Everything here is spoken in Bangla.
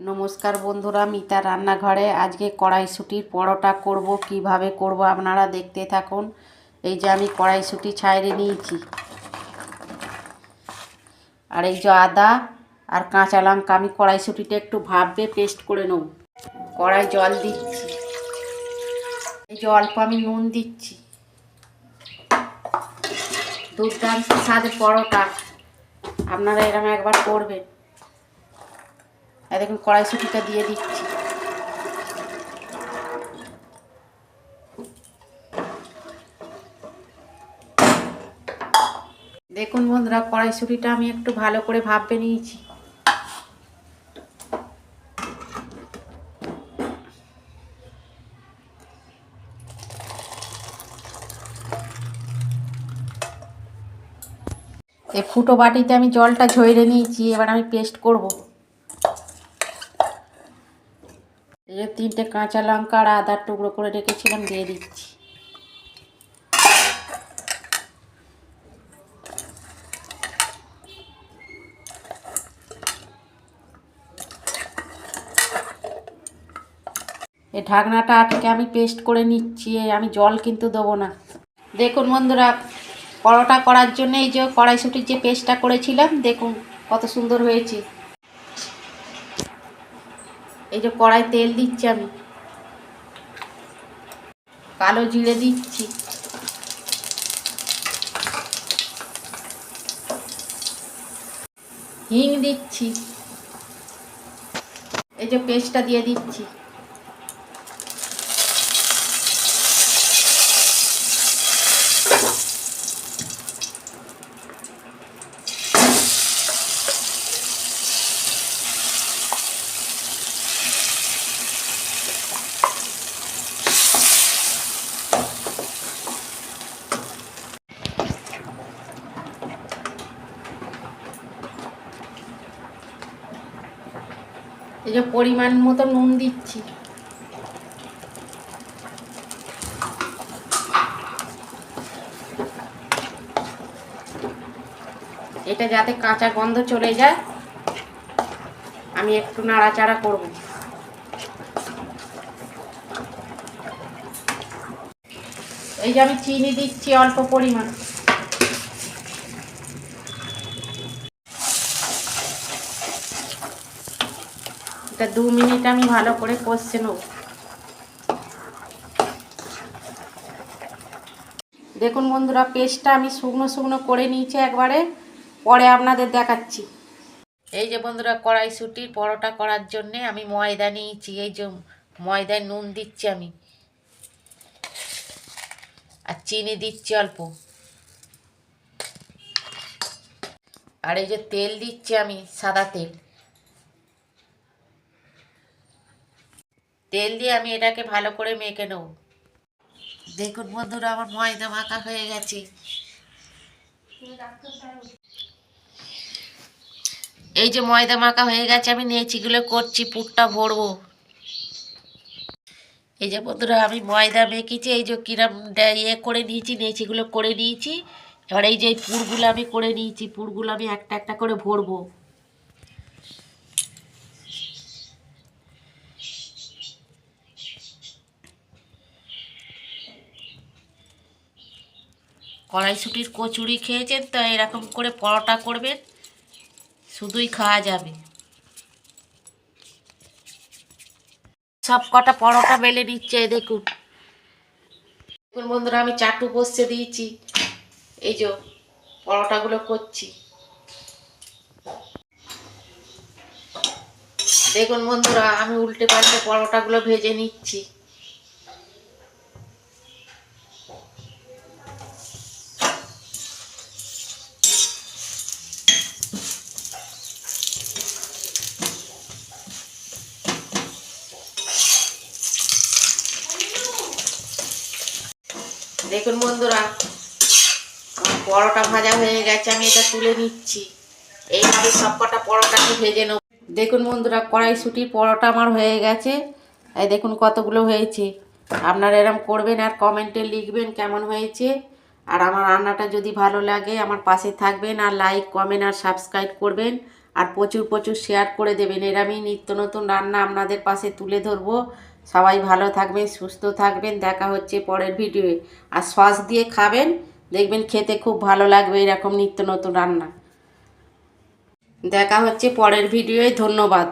নমস্কার বন্ধুরা, মিতা রান্নাঘরে। আজকে কড়াইশুটির পরোটা করব, কীভাবে করব আপনারা দেখতে থাকুন। এই যে আমি কড়াইশুটি ছাইড়ে নিয়েছি। আর এই যে আদা আর কাঁচা লঙ্কা, আমি কড়াইশুটিটা একটু ভাববে পেস্ট করে নেব। কড়াই জল দিচ্ছি। এই যে অল্প আমি নুন দিচ্ছি। দুর্দান্ত স্বাদের পরোটা। আপনারা এরকম একবার করবেন। আর দেখুন, কড়াইশুটিটা দিয়ে দিচ্ছি। দেখুন বন্ধুরা, কড়াইশুটিটা আমি একটু ভালো করে ভাববে নিয়েছি। ফুটো বাটিতে আমি জলটা ঝরিয়ে নিয়েছি, এবার আমি পেস্ট করব। এই তিনটে কাঁচা লঙ্কা আর আদার টুকরো করে রেখেছিলাম, দিয়ে দিচ্ছি। এই ঢাকনাটা আটকে আমি পেস্ট করে নিচ্ছি আমি জল কিন্তু দেবো না। দেখুন বন্ধুরা, পরোটা করার জন্য এই যে কড়াইশুটির যে পেস্টটা করেছিলাম, দেখুন কত সুন্দর হয়েছে। এই যে কড়াই তেল দিচ্ছি আমি। কালো জিরে দিচ্ছি। হিং দিচ্ছি। এই যে পেস্টটা দিয়ে দিচ্ছি। এই যে পরিমাণ মতো নুন দিচ্ছি। এটা যাতে কাঁচা গন্ধ চলে যায়, আমি একটু নাড়াচাড়া করব। এই যে আমি চিনি দিচ্ছি অল্প পরিমাণ। এটা দু মিনিট আমি ভালো করে কষছে নেব। দেখুন বন্ধুরা, পেস্টটা আমি শুকনো শুকনো করে নিয়েছি একবারে, পরে আপনাদের দেখাচ্ছি। এই যে বন্ধুরা, কড়াইশুটির পরোটা করার জন্যে আমি ময়দা নিয়েছি, এই যে ময়দায় নুন দিচ্ছি আমি। আর চিনি দিচ্ছি অল্প। আর এই যে তেল দিচ্ছি আমি, সাদা তেল। তেল দিয়ে আমি এটাকে ভালো করে মেখে নেব। দেখুন বন্ধুরা, আমার ময়দা মাখা হয়ে গেছে। এই যে ময়দা মাখা হয়ে গেছে, আমি নেচিগুলো করছি, পুরটা ভরবো। এই যে বন্ধুরা, আমি ময়দা মেখেছি, এই যে কিরম ইয়ে করে নিয়েছি নেচিগুলো করে নিয়েছি। এবার এই যে পুরগুলো আমি করে নিয়েছি, পুরগুলো আমি একটা একটা করে ভরবো। কড়াইশুটির কচুরি খেয়েছেন, তো এরকম করে পরোটা করবেন, শুধুই খাওয়া যাবে। সব কটা পরোটা বেলে নিচ্ছে দেখুন। দেখুন বন্ধুরা, আমি চাটু বসতে দিয়েছি। এই যে পরোটাগুলো করছি। দেখুন বন্ধুরা, আমি উল্টে পাল্টে পরোটাগুলো ভেজে নিচ্ছি। দেখুন বন্ধুরা পরোটা ভাজা হয়ে গেছে, আমি এটা তুলে নিচ্ছি। এইভাবে সব কটা পরোটাকে ভেজে নেব। দেখুন বন্ধুরা, কড়াইশুটির পরোটা আমার হয়ে গেছে। এই দেখুন কতগুলো হয়েছে। আপনারা এরম করবেন আর কমেন্টে লিখবেন কেমন হয়েছে। আর আমার রান্নাটা যদি ভালো লাগে, আমার পাশে থাকবেন আর লাইক, কমেন্ট আর সাবস্ক্রাইব করবেন। আর প্রচুর প্রচুর শেয়ার করে দেবেন। এর আমি নিত্য নতুন রান্না আপনাদের পাশে তুলে ধরবো। সবাই ভালো থাকবেন, সুস্থ থাকবেন। দেখা হচ্ছে পরের ভিডিওয়ে আর সস দিয়ে খাবেন, দেখবেন খেতে খুব ভালো লাগবে এরকম নিত্য নতুন রান্না। দেখা হচ্ছে পরের ভিডিওয়ে ধন্যবাদ।